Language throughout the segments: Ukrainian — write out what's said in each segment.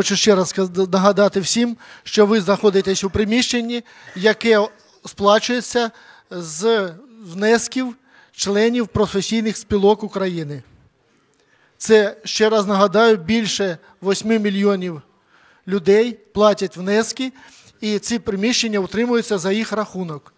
Хочу ще раз нагадати всім, що ви знаходитесь у приміщенні, яке сплачується з внесків членів професійних спілок України. Це ще раз нагадаю, більше 8 мільйонів людей платять внески, і ці приміщення утримуються за їх рахунок.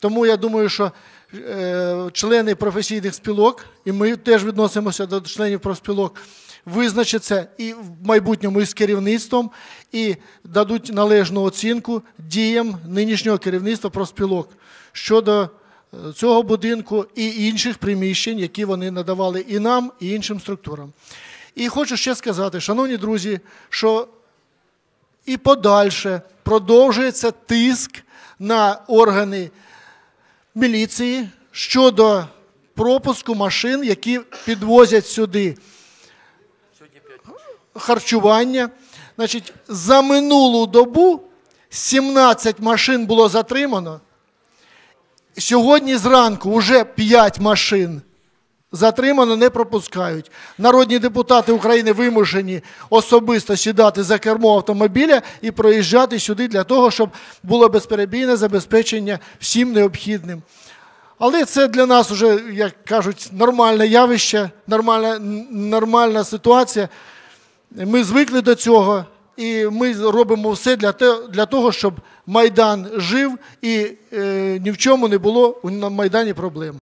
Тому я думаю, що е, члени професійних спілок, і ми теж відносимося до членів профспілок, визначаться і в майбутньому із керівництвом, і дадуть належну оцінку діям нинішнього керівництва профспілок щодо е, цього будинку і інших приміщень, які вони надавали і нам, і іншим структурам. І хочу ще сказати, шановні друзі, що і подальше продовжується тиск на органи міліції щодо пропуску машин, які підвозять сюди харчування. Значить, за минулу добу 17 машин було затримано. Сьогодні зранку вже 5 машин затримано, не пропускають. Народні депутати України вимушені особисто сідати за кермо автомобіля і проїжджати сюди для того, щоб було безперебійне забезпечення всім необхідним. Але це для нас вже, як кажуть, нормальне явище, нормальна, нормальна ситуація. Ми звикли до цього, і ми робимо все для, того, щоб Майдан жив і е, ні в чому не було на Майдані проблем.